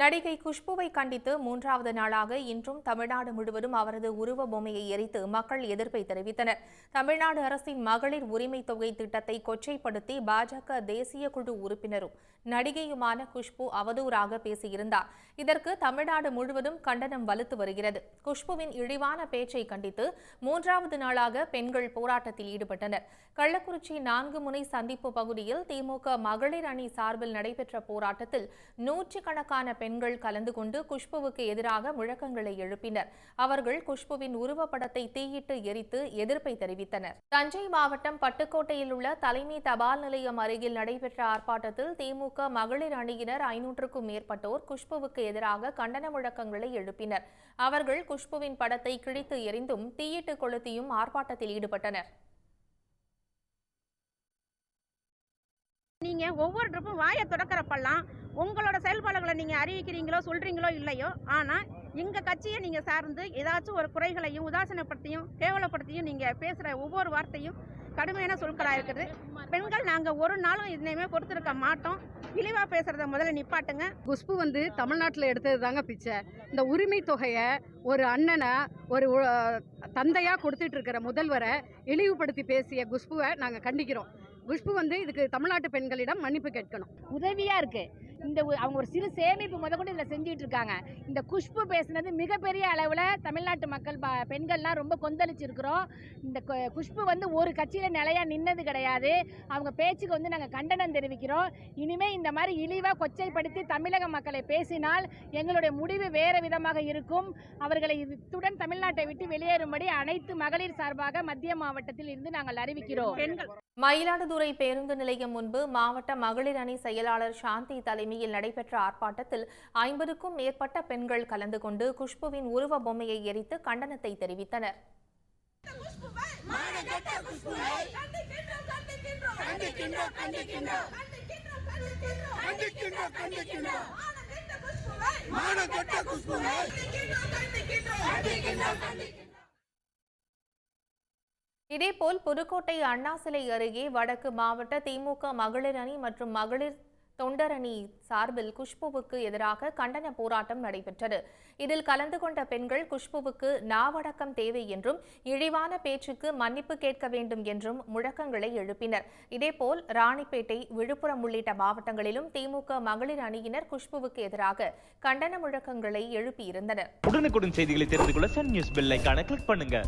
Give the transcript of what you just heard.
நடிகை குஷ்புவை கண்டித்து மூன்றாவது நாளாக இன்றும் தமிழ்நாடு முழுவதும் அவரது உருவ பொம்மையை எரித்து மக்கள் எதிர்ப்பை தெரிவித்தனர். தமிழ்நாடு அரசின் மகளிர் உரிமை தொகை திட்டத்தை கொச்சைப்படுத்தி பாஜக தேசிய குழு உறுப்பினரும் நடிகையுமான குஷ்பு அவதூறாக பேசியிருந்தார். இதற்கு தமிழ்நாடு முழுவதும் கண்டனம் வலுத்து வருகிறது. குஷ்புவின் இழிவான பேச்சை கண்டித்து மூன்றாவது நாளாக பெண்கள் போராட்டத்தில் ஈடுபட்டனர். கள்ளக்குறிச்சி நான்கு முனை சந்திப்பு பகுதியில் திமுக மகளிர் அணி சார்பில் நடைபெற்ற போராட்டத்தில் நூற்றுக்கணக்கான பெண்கள் கலந்து கொண்டு குஷ்புவுக்கு எதிராக முழக்கங்களை எழுப்பினர். அவர்கள் குஷ்புவின் உருவப்படத்தை தீயிட்டு எரித்து எதிர்ப்பை தெரிவித்தனர். தஞ்சை மாவட்டம் பட்டுக்கோட்டையில் உள்ள தலைமை தபால் நிலையம் அருகில் நடைபெற்ற ஆர்ப்பாட்டத்தில் திமுக மகளிர் அணியினர் ஐநூற்றுக்கும் மேற்பட்டோர் குஷ்புவுக்கு எதிராக கண்டன முழக்கங்களை எழுப்பினர். அவர்கள் குஷ்புவின் படத்தை கிழித்து எரிந்தும் தீயிட்டு கொளுத்தியும் ஆர்ப்பாட்டத்தில் ஈடுபட்டனர். நீங்க ஒவ்வொரு ட்ரிப்பும் வாயை தொடக்கிறப்பெல்லாம் உங்களோட செயல்பாடுகளை நீங்க அறிவிக்கிறீங்களோ சொல்றீங்களோ இல்லையோ ஆனா எங்க கட்சியை நீங்க சார்ந்து ஏதாச்சும் ஒரு குறைகளையும் உதாசீனப்படுத்தியும் கேவலப்படுத்தியும் நீங்க பேசுற ஒவ்வொரு வார்த்தையும் கடுமையான சொற்களா இருக்குது. பெண்கள் நாங்க ஒரு நாளும் இனிமே பொறுத்திருக்க மாட்டோம். இழிவா பேசுறத முதல்ல நிப்பாட்டுங்க. குஷ்பு வந்து தமிழ்நாட்டில் எடுத்தது தாங்க பிச்சை. இந்த உரிமை தொகையை ஒரு அண்ணனை ஒரு உ- தந்தையா கொடுத்துட்டு இருக்கிற முதல்வரை இழிவுபடுத்தி பேசிய குஷ்புவை நாங்கள் கண்டிக்கிறோம். குஷ்பு வந்து இதுக்கு தமிழ்நாட்டு பெண்களிடம் மன்னிப்பு கேட்கணும். உதவியா இருக்கு. இந்த அவங்க ஒரு சிறு சேமிப்பு முதற்கொண்டு இதில் செஞ்சுட்டு இருக்காங்க இந்த குஷ்பு பேசுனது மிகப்பெரிய அளவில் தமிழ்நாட்டு மக்கள் ப- பெண்கள்லாம் ரொம்ப கொந்தளிச்சிருக்கிறோம். இந்த குஷ்பு வந்து ஒரு கட்சியில் நிலையா நின்னது கிடையாது. அவங்க பேச்சுக்கு வந்து நாங்கள் கண்டனம் தெரிவிக்கிறோம். இனிமேல் இந்த மாதிரி இழிவாக கொச்சைப்படுத்தி தமிழக மக்களை பேசினால் எங்களுடைய முடிவு வேறு விதமாக இருக்கும். அவர்களை இத்துடன் தமிழ்நாட்டை விட்டு வெளியேறும்படி அனைத்து மகளிர் சார்பாக மத்திய மாவட்டத்தில் இருந்து நாங்கள் அறிவிக்கிறோம். பெண்கள் மயிலாடுதுறை பேருந்து நிலையம் முன்பு மாவட்ட மகளிர் அணி செயலாளர் சாந்தி தலைமை தலைமையில் நடைபெற்ற ஆர்ப்பாட்டத்தில் ஐம்பதுக்கும் மேற்பட்ட பெண்கள் கலந்து கொண்டு குஷ்புவின் உருவ பொம்மையை எரித்து கண்டனத்தை தெரிவித்தனர். இதேபோல் புதுக்கோட்டை அண்ணா சிலை அருகே வடக்கு மாவட்ட திமுக மகளிர் அணி மற்றும் மகளிர் தொண்டரணி சார்பில் குஷ்புவுக்கு எதிராக கண்டன போராட்டம் நடைபெற்றது. இதில் கலந்து கொண்ட பெண்கள் குஷ்புவுக்கு நாவடக்கம் தேவை என்றும் இழிவான பேச்சுக்கு மன்னிப்பு கேட்க வேண்டும் என்றும் முழக்கங்களை எழுப்பினர். இதேபோல் ராணிப்பேட்டை விழுப்புரம் உள்ளிட்ட மாவட்டங்களிலும் திமுக மகளிர் அணியினர் குஷ்புவுக்கு எதிராக கண்டன முழக்கங்களை எழுப்பியிருந்தனர். உடனுக்குடன் செய்திகளை தெரிந்து கொள்ள சன் நியூஸ் பெல் கிளிக் பண்ணுங்க.